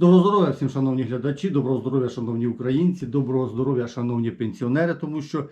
Доброго здоров'я всім, шановні глядачі, доброго здоров'я, шановні українці, доброго здоров'я, шановні пенсіонери, тому що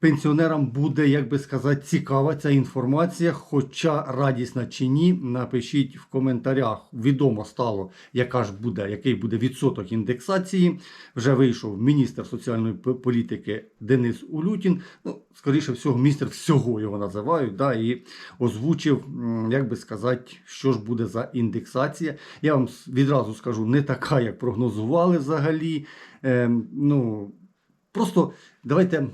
пенсіонерам буде, як би сказати, цікава ця інформація, хоча радісна чи ні, напишіть в коментарях. Відомо стало, яка ж буде, який буде відсоток індексації. Вже вийшов міністр соціальної політики Денис Улютін. Ну, скоріше всього, міністр всього його називають, да, і озвучив, як би сказати, що ж буде за індексація. Я вам відразу скажу, не така, як прогнозували взагалі. Ем, ну, просто давайте.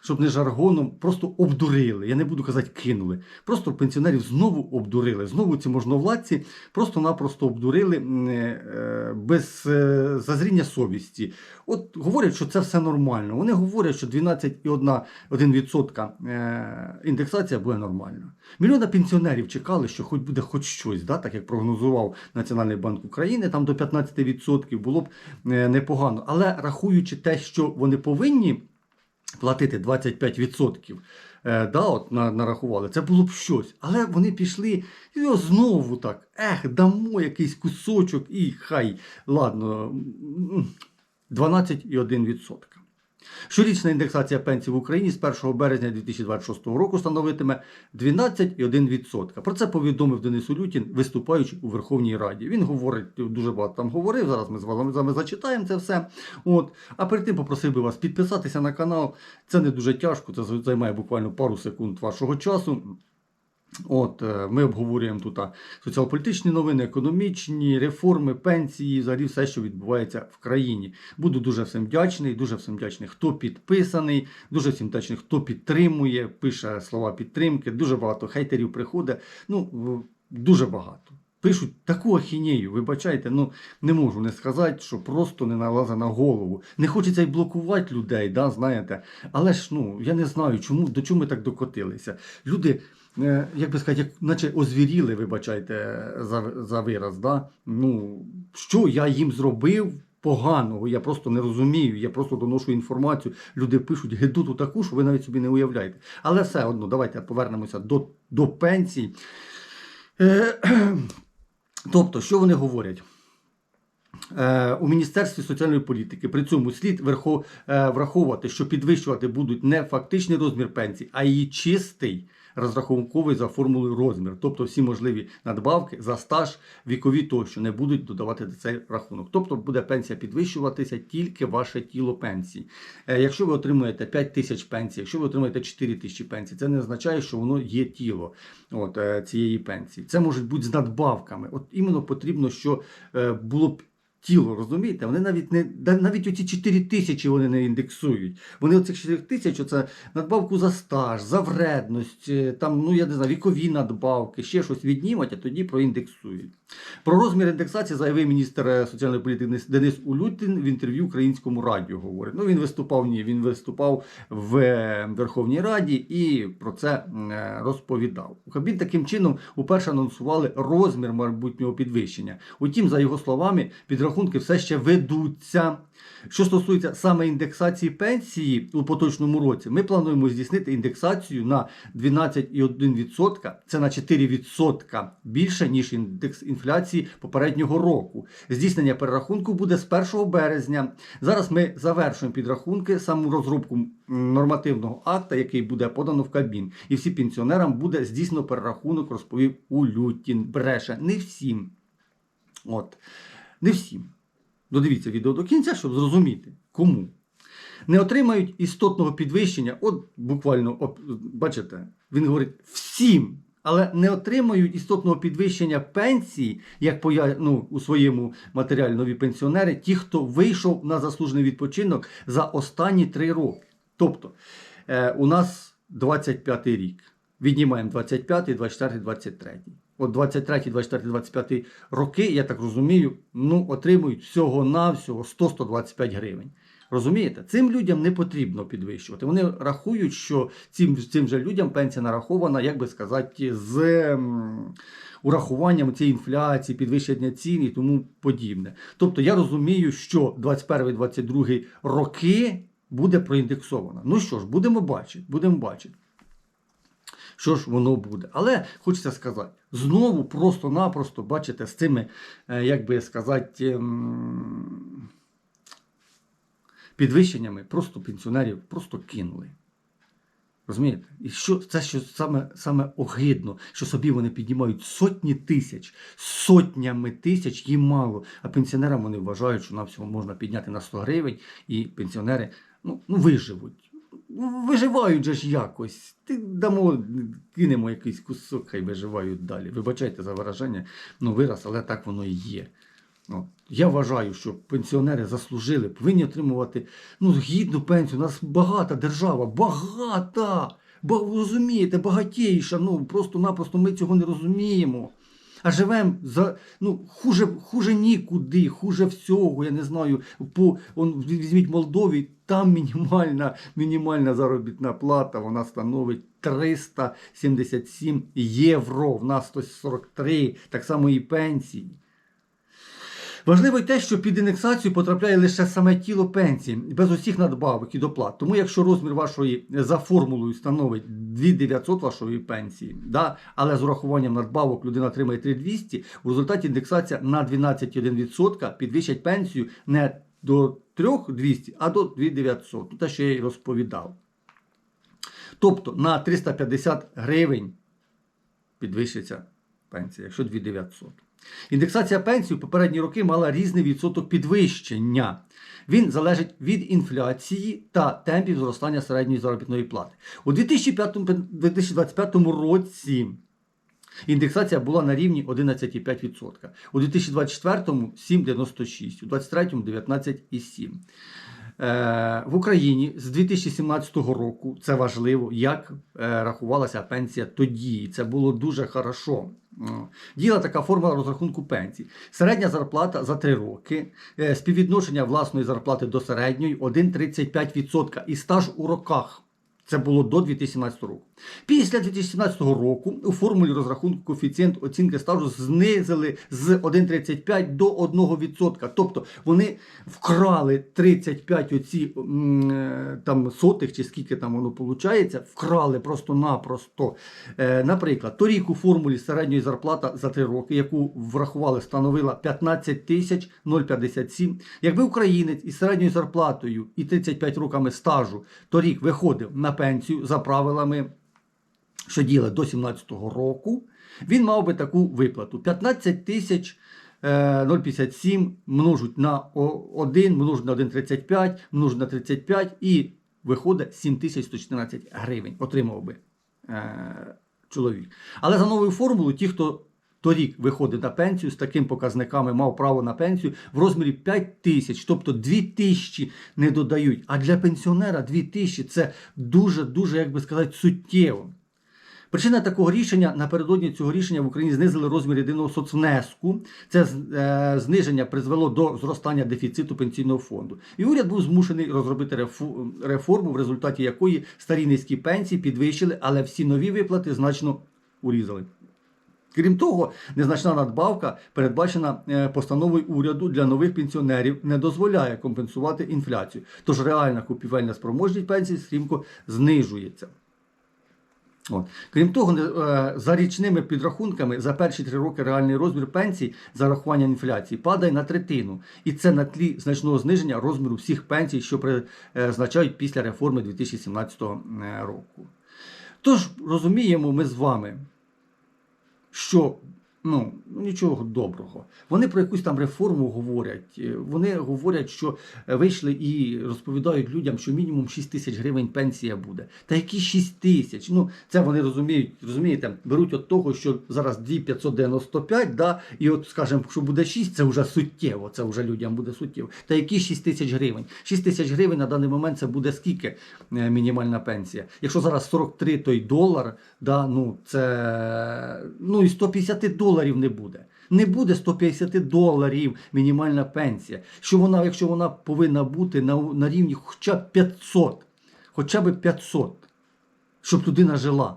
Щоб не жаргоном, просто обдурили. Я не буду казати, кинули. Просто пенсіонерів знову обдурили. Знову ці можновладці просто-напросто обдурили е, без е, зазріння совісті. От говорять, що це все нормально. Вони говорять, що 12,1% е, індексація буде нормально. Мільйона пенсіонерів чекали, що хоч буде хоч щось, да, так як прогнозував Національний банк України, там до 15% було б непогано. Але рахуючи те, що вони повинні платити 25%. Е, да, от на, нарахували, це було б щось. Але вони пішли і знову так. Ех, дамо якийсь кусочок і хай, ладно, 12,1%. Щорічна індексація пенсій в Україні з 1 березня 2026 року становитиме 12,1%. Про це повідомив Денис Улютін, виступаючи у Верховній Раді. Він говорить, дуже багато там говорив. Зараз ми з вами, зачитаємо це все. От. А перед тим попросив би вас підписатися на канал. Це не дуже тяжко, це займає буквально пару секунд вашого часу. От, е, ми обговорюємо тут соціал-політичні новини, економічні реформи, пенсії, взагалі все, що відбувається в країні. Буду дуже всім вдячний, дуже всім вдячний, хто підписаний, дуже всім вдячний, хто підтримує, пише слова підтримки. Дуже багато хейтерів приходить. Ну, дуже багато. Пишуть таку ахінею, вибачайте, ну не можу не сказати, що просто не налазить на голову. Не хочеться й блокувати людей, да, знаєте. Але ж ну я не знаю, чому до чого ми так докотилися. Люди, як би сказати, як, наче озвіріли, вибачайте за, за вираз. Да? Ну, що я їм зробив? Поганого, я просто не розумію, я просто доношу інформацію. Люди пишуть гидоту таку, що ви навіть собі не уявляєте. Але все одно, давайте повернемося до, до пенсій. Е, Тобто, що вони говорять? Е, У Міністерстві соціальної політики при цьому слід е, враховувати, що підвищувати будуть не фактичний розмір пенсії, а її чистий розрахунковий за формулою розмір. Тобто всі можливі надбавки за стаж, вікові тощо не будуть додавати до цей рахунок. Тобто буде пенсія підвищуватися тільки ваше тіло пенсії. Е, Якщо ви отримуєте 5 тисяч пенсій, якщо ви отримуєте 4 тисячі пенсій, це не означає, що воно є тіло от, е, цієї пенсії. Це можуть бути з надбавками. От іменно потрібно, що е, було б. Тіло, розумієте? Вони навіть не навіть оці 4 тисячі вони не індексують. Вони оцих 4 тисяч, це надбавку за стаж, за вредність, е, там, ну я не знаю, вікові надбавки, ще щось віднімуть, а тоді проіндексують. Про розмір індексації заявив міністр е, соціальної політики Денис- Улютін в інтерв'ю українському радіо. Говорить. Ну він виступав ні, він виступав в е, Верховній Раді і про це розповідав. У. Кабмін таким чином уперше анонсували розмір майбутнього підвищення. Утім, за його словами, підрахунки все ще ведуться. Що стосується саме індексації пенсії у поточному році, ми плануємо здійснити індексацію на 12,1%, це на 4% більше, ніж індекс інфляції попереднього року. Здійснення перерахунку буде з 1 березня. Зараз ми завершуємо підрахунки, саму розробку нормативного акта, який буде подано в Кабмін. І всім пенсіонерам буде здійснено перерахунок, розповів Улютін. Бреше. Не всім. От. Не всім. Додивіться відео до кінця, щоб зрозуміти, кому. Не отримають істотного підвищення, от буквально, от, бачите, він говорить всім, але не отримають істотного підвищення пенсії, як поя... ну, у своєму матеріалі нові пенсіонери, ті, хто вийшов на заслужений відпочинок за останні три роки. Тобто, е, у нас 25 рік. Віднімаємо 25, 24, 23. От 23, 24, 25 роки, я так розумію, ну, отримують всього-навсього 100-125 гривень. Розумієте? Цим людям не потрібно підвищувати. Вони рахують, що цим, цим же людям пенсія нарахована, як би сказати, з урахуванням цієї інфляції, підвищення цін і тому подібне. Тобто я розумію, що 21-22 роки буде проіндексовано. Ну що ж, будемо бачити, будемо бачити. Що ж воно буде. Але хочеться сказати, знову просто-напросто, бачите, з цими, е, як би сказати, ем, підвищеннями просто пенсіонерів просто кинули. Розумієте? І що це що саме, саме огидно, що собі вони піднімають сотні тисяч, сотнями тисяч їм мало. А пенсіонерам вони вважають, що на всього можна підняти на 100 гривень, і пенсіонери ну, ну, виживуть. Виживають же ж якось. Ти дамо, кинемо якийсь кусок, хай виживають далі. Вибачайте за вираження, ну вираз, але так воно і є. От. Я вважаю, що пенсіонери заслужили, повинні отримувати ну, гідну пенсію. У нас багата держава, багата. Бо розумієте, багатіша. Ну просто-напросто ми цього не розуміємо. А живемо за ну хуже, хуже нікуди, хуже всього. Я не знаю. По он, візьміть Молдові, там мінімальна, мінімальна заробітна плата вона становить 377 євро. В нас 143, так само і пенсії. Важливо й те, що під індексацію потрапляє лише саме тіло пенсії, без усіх надбавок і доплат. Тому якщо розмір вашої за формулою становить 2900 вашої пенсії, да, але з урахуванням надбавок людина отримає 3200, у результаті індексація на 12,1% підвищить пенсію не до 3200, а до 2900. Ну, Те, що я й розповідав. Тобто на 350 гривень підвищиться пенсія, якщо 2900. Індексація пенсій у попередні роки мала різний відсоток підвищення. Він залежить від інфляції та темпів зростання середньої заробітної плати. У 2005, 2025 році індексація була на рівні 11,5%. У 2024 7,96%, у 2023 19,7%. Е, В Україні з 2017 року це важливо, як е, рахувалася пенсія тоді. Це було дуже хорошо. Діла така форма розрахунку пенсій. Середня зарплата за 3 роки, е, співвідношення власної зарплати до середньої 1,35% і стаж у роках. Це було до 2017 року. Після 2017 року у формулі розрахунку коефіцієнт оцінки стажу знизили з 1,35 до 1%. Тобто вони вкрали 35 оці е, там сотих, чи скільки там воно виходить, вкрали просто-напросто. Е, наприклад, торік у формулі середньої зарплата за 3 роки, яку врахували, становила 15 тисяч 057. Якби українець із середньою зарплатою і 35 роками стажу торік виходив на пенсію за правилами що діли до 17-го року, він мав би таку виплату: 15 тисяч е, 0,57 множуть на 1, множуть на 1,35, множуть на 35 і виходить 7114 гривень. Отримав би е, чоловік. Але за новою формулою, ті, хто торік виходить на пенсію з такими показниками, мав право на пенсію в розмірі 5 тисяч, тобто 2 тисячі не додають. А для пенсіонера 2 тисячі це дуже-дуже, як би сказати, суттєво. Причина такого рішення напередодні цього рішення в Україні знизили розмір єдиного соцвнеску. Це е, зниження призвело до зростання дефіциту пенсійного фонду. І уряд був змушений розробити реформу, в результаті якої старі низькі пенсії підвищили, але всі нові виплати значно урізали. Крім того, незначна надбавка, передбачена е, постановою уряду для нових пенсіонерів, не дозволяє компенсувати інфляцію. Тож реальна купівельна спроможність пенсії стрімко знижується. От. Крім того, е, за річними підрахунками за перші три роки реальний розмір пенсій за рахування інфляції падає на третину. І це на тлі значного зниження розміру всіх пенсій, що призначають після реформи 2017 е, року. Тож розуміємо ми з вами, що ну, нічого доброго. Вони про якусь там реформу говорять. Е, Вони говорять, що е, вийшли і розповідають людям, що мінімум 6 тисяч гривень пенсія буде. Та які 6 тисяч? Ну, це вони розуміють, розумієте, беруть від того, що зараз 2595, да, і от, скажімо, що буде 6, це вже суттєво, це вже людям буде суттєво. Та які 6 тисяч гривень? 6 тисяч гривень на даний момент це буде скільки е, мінімальна пенсія? Якщо зараз 43 той долар, да, ну це ну і 150 доларів не буде. Не буде 150 доларів мінімальна пенсія. Що вона, якщо вона повинна бути на, на рівні хоча б 500, хоча б 500, щоб людина жила.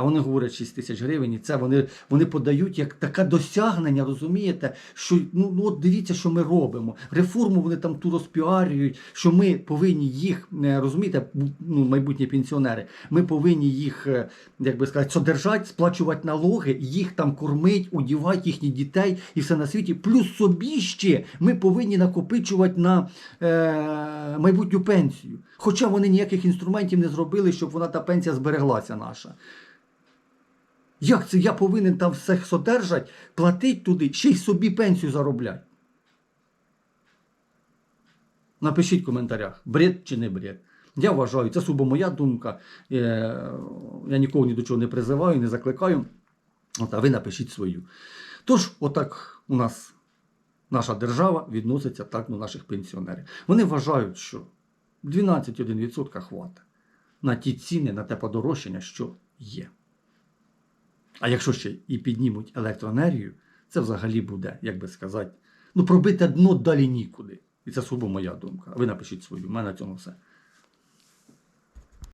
А вони говорять 6 тисяч гривень, і це вони, вони подають як таке досягнення, розумієте? Що ну, ну от дивіться, що ми робимо. Реформу вони там ту розпіарюють, що ми повинні їх е, розумієте, ну, майбутні пенсіонери. Ми повинні їх, е, як би сказати, содержати, сплачувати налоги, їх там кормить, одівати їхніх дітей і все на світі. Плюс собі ще ми повинні накопичувати на е, майбутню пенсію. Хоча вони ніяких інструментів не зробили, щоб вона та пенсія збереглася наша. Як це я повинен там все содержать, платить туди, ще й собі пенсію заробляти? Напишіть в коментарях, бред чи не бред. Я вважаю, це суто моя думка. Е, Я нікого ні до чого не призиваю, не закликаю. От, а ви напишіть свою. Тож, отак у нас наша держава відноситься так до наших пенсіонерів. Вони вважають, що 12,1% хватить на ті ціни, на те подорожчання, що є. А якщо ще і піднімуть електроенергію, це взагалі буде, як би сказати, ну пробити дно далі нікуди. І це суто моя думка. Ви напишіть свою. У мене на цьому все.